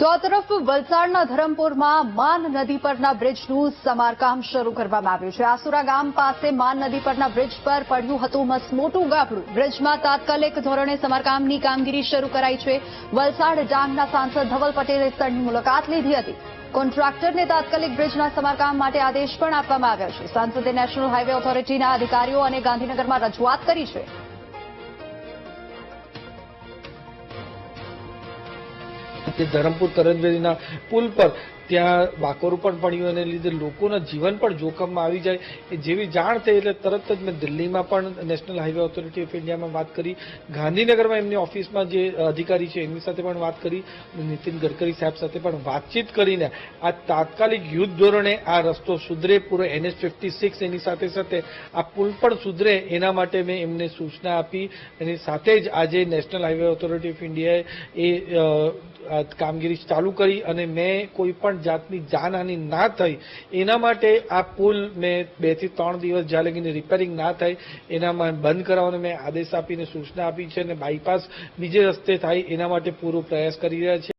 તો આ તરફ વલસાડના ધરમપુરમાં માન નદી પરના બ્રિજનું સમારકામ શરૂ કરવામાં આવ્યું છે. આસુરા ગામ પાસે માન નદી પરના બ્રિજ પર પડ્યું હતું મસમોટું ગાબડું. બ્રિજમાં તાત્કાલિક ધોરણે સમારકામની કામગીરી શરૂ કરાઈ છે. વલસાડ ડાંગના સાંસદ ધવલ પટેલે સ્થળની મુલાકાત લીધી હતી. કોન્ટ્રાક્ટરને તાત્કાલિક બ્રિજના સમારકામ માટે આદેશ પણ આપવામાં આવ્યો છે. સાંસદે નેશનલ હાઇવે ઓથોરિટીના અધિકારીઓ અને ગાંધીનગરમાં રજૂઆત કરી છે. તે ધરમપુર કરંજવેલીના પુલ પર ત્યાં વાકોરું પણ પડ્યું એને લીધે લોકોના જીવન પણ જોખમમાં આવી જાય. એ જેવી જાણ થઈ એટલે તરત જ મેં દિલ્હીમાં પણ નેશનલ હાઈવે ઓથોરિટી ઓફ ઇન્ડિયામાં વાત કરી. ગાંધીનગરમાં એમની ઓફિસમાં જે અધિકારી છે એમની સાથે પણ વાત કરી નીતિન ગડકરી સાહેબ સાથે પણ વાતચીત કરીને આ તાત્કાલિક યુદ્ધ ધોરણે આ રસ્તો સુધરે, પૂરો એનએચ ફિફ્ટી સિક્સ એની સાથે સાથે આ પુલ પણ સુધરે એના માટે મેં એમને સૂચના આપી. એની સાથે જ આજે નેશનલ હાઈવે ઓથોરિટી ઓફ ઇન્ડિયાએ એ કામગીરી ચાલુ કરી અને મેં કોઈ પણ જાતની જાનહાનિ ના થઈ. એના માટે આ પુલ મેં બેથી ત્રણ દિવસ જ્યાં લગીને રિપેરિંગ ના થાય એનામાં બંધ કરાવવાનો મેં આદેશ આપીને સૂચના આપી છે અને બાયપાસ બીજે રસ્તે થાય એના માટે પૂરો પ્રયાસ કરી રહ્યા છે